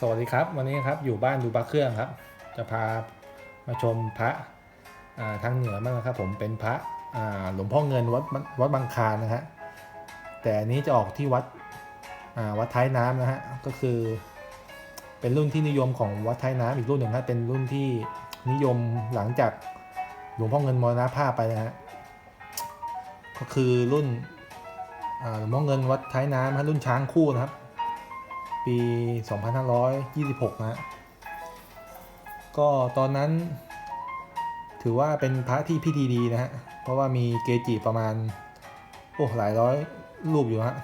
สวัสดีครับ วันนี้ครับอยู่บ้านดูพระเครื่องครับ จะพามาชมพระทางเหนือมากนะครับ ผมเป็นพระหลวงพ่อเงินวัดวัดบางคานนะฮะแต่อันนี้จะออกที่วัดวัดท้ายน้ำนะฮะก็คือเป็นรุ่นที่นิยมของวัดท้ายน้ำอีกรุ่นหนึ่งครับเป็นรุ่นที่นิยมหลังจากหลวงพ่อเงินมรณภาพไปนะฮะก็คือรุ่นหลวงพ่อเงินวัดท้ายน้ำฮะรุ่นช้างคู่นะครับ ปี 2526นะฮะก็ตอนนั้น ถือว่าเป็นพระที่พิธีดีนะฮะ เพราะว่ามีเกจิประมาณ โอ้หลายร้อยรูปอยู่ฮะ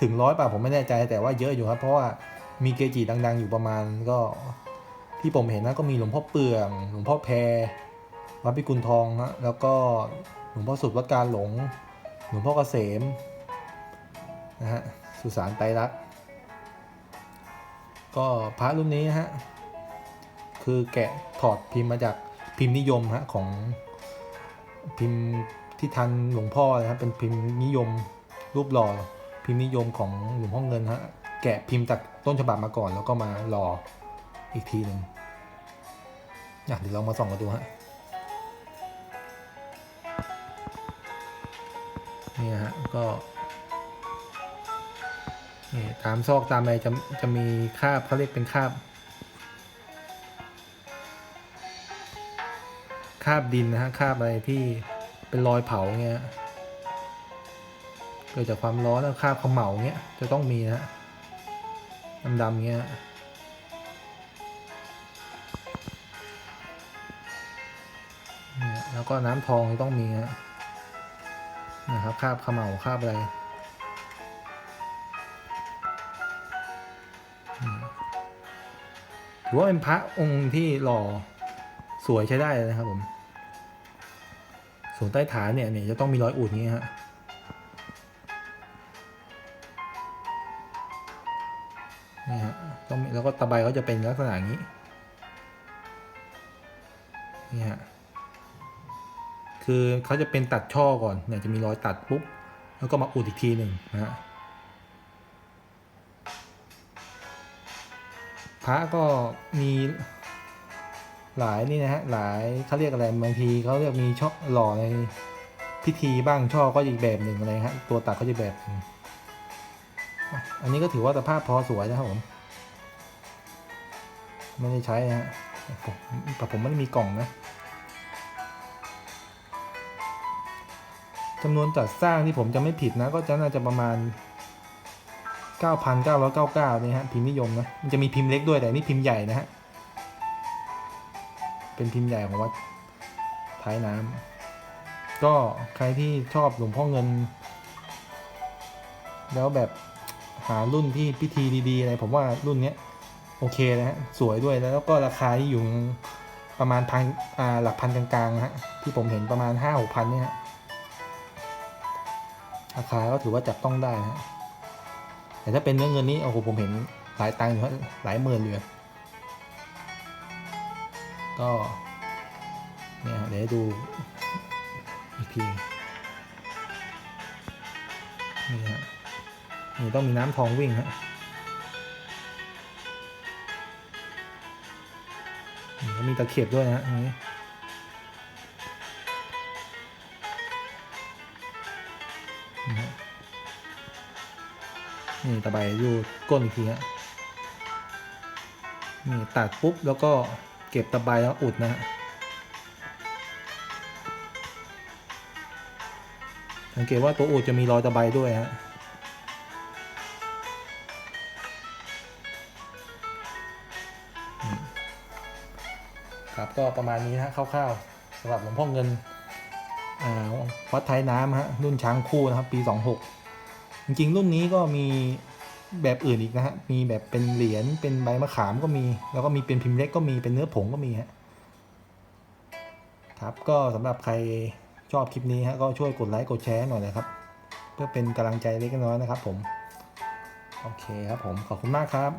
ถึงร้อยป่ะผมไม่แน่ใจแต่ว่าเยอะอยู่ครับ เพราะว่ามีเกจิดัง ๆ อยู่ประมาณก็ที่ผมเห็นนะก็มีหลวงพ่อเปือง หลวงพ่อแพรวัดพิกุลทองฮะแล้วก็หลวงพ่อสุดวัดการหลง หลวงพ่อเกษมนะฮะสุสานไตรลักษณ์ ก็พระรุ่นนี้ฮะคือแกะถอดพิมพ์มาจากพิมพ์นิยมฮะของพิมพ์ที่ทันหลวงพ่อนะครับเป็นพิมพ์นิยมรูปหล่อพิมพ์นิยมของหลวงพ่อเงินฮะแกะพิมพ์จากต้นฉบับมาก่อน แล้วก็มาหล่ออีกทีหนึ่งอะเดี๋ยวเรามาส่องกันดูฮะนี่ฮะก็ นี่ตามซอกตามอะไรจะจะมีคาบเขาเรียกเป็นคาบคาบดินนะฮะคาบอะไรที่เป็นรอยเผาเงี้ยเกิดจากความร้อนแล้วคาบเขมเหลาเงี้ยจะต้องมีนะฮะดำเงี้ยแล้วก็น้ำทองต้องมีนะครับคาบเขมเหลาคาบอะไร ถือว่าเป็นพระองค์ที่หล่อสวยใช้ได้เลยนะครับผมส่วนใต้ฐานเนี่ยเนี่ยจะต้องมีรอยอุดนี้ฮะนี่ฮะต้องแล้วก็ตะไบเขาจะเป็นลักษณะอย่างนี้นี่ฮะคือเขาจะเป็นตัดช่อก่อนเนี่ยจะมีรอยตัดปุ๊บแล้วก็มาอุดอีกทีหนึ่งนะฮะ พระก็มีหลายนี่นะฮะหลายเขาเรียกอะไรบางทีเขาเรียกมีช่อหล่อในพิธีบ้างช่อก็อีกแบบหนึ่งอะไรฮะตัวตัดก็จะแบบอันนี้ก็ถือว่าสภาพพอสวยนะครับผมไม่ได้ใช้นะฮะผมแต่ผมไม่ได้มีกล่องนะจำนวนจัดสร้างที่ผมจะไม่ผิดนะ ก็จะน่าจะประมาณ 9,999นี่ฮะพิมพ์นิยมนะมันจะมีพิมพ์เล็กด้วยแต่นี่พิมพ์ใหญ่นะฮะเป็นพิมพ์ใหญ่ของวัดท้ายน้ำก็ใครที่ชอบหลวงพ่อเงิน แล้วแบบหารุ่นที่พิธีดีๆอะไรผมว่ารุ่นนี้โอเคนะฮะสวยด้วยแล้วก็ราคาที่อยู่ประมาณพันอ่าหลักพันกลางๆนะฮะที่ผมเห็นประมาณห้าหกพันเนี่ยฮะราคาก็ถือว่าจับต้องได้นะฮะ แต่ถ้าเป็นเนื้องเงินนี้โอ้โหผมเห็นหลายตังค์อยู่หลายหมื่นเลยก็เนี่ยเดี๋ยวดูอีกทีนี่ฮะนี่ต้องมีน้ำทองวิ่งฮะนี่มีตะเข็บด้วยนะฮะนี้นี่ฮะ นี่ตะไบอยู่ก้นอีกทีฮะนี่ตัดปุ๊บแล้วก็เก็บตะไบแล้วอุดนะฮะสังเกตว่าตัวอุดจะมีรอยตะไบด้วยฮะครับก็ประมาณนี้นะคร่าวๆสำหรับหลวงพ่อเงินวัดไทยน้ำฮะรุ่นช้างคู่นะครับ ปี 26 จริงๆ รุ่นนี้ก็มีแบบอื่นอีกนะฮะ มีแบบเป็นเหรียญ เป็นใบมะขามก็มี แล้วก็มีเป็นพิมพ์เล็กก็มี เป็นเนื้อผงก็มีฮะ ครับ ก็สำหรับใครชอบคลิปนี้ฮะ ก็ช่วยกดไลค์ กดแชร์หน่อยนะครับ เพื่อเป็นกำลังใจเล็กน้อยนะครับผม โอเคครับผม ขอบคุณมากครับ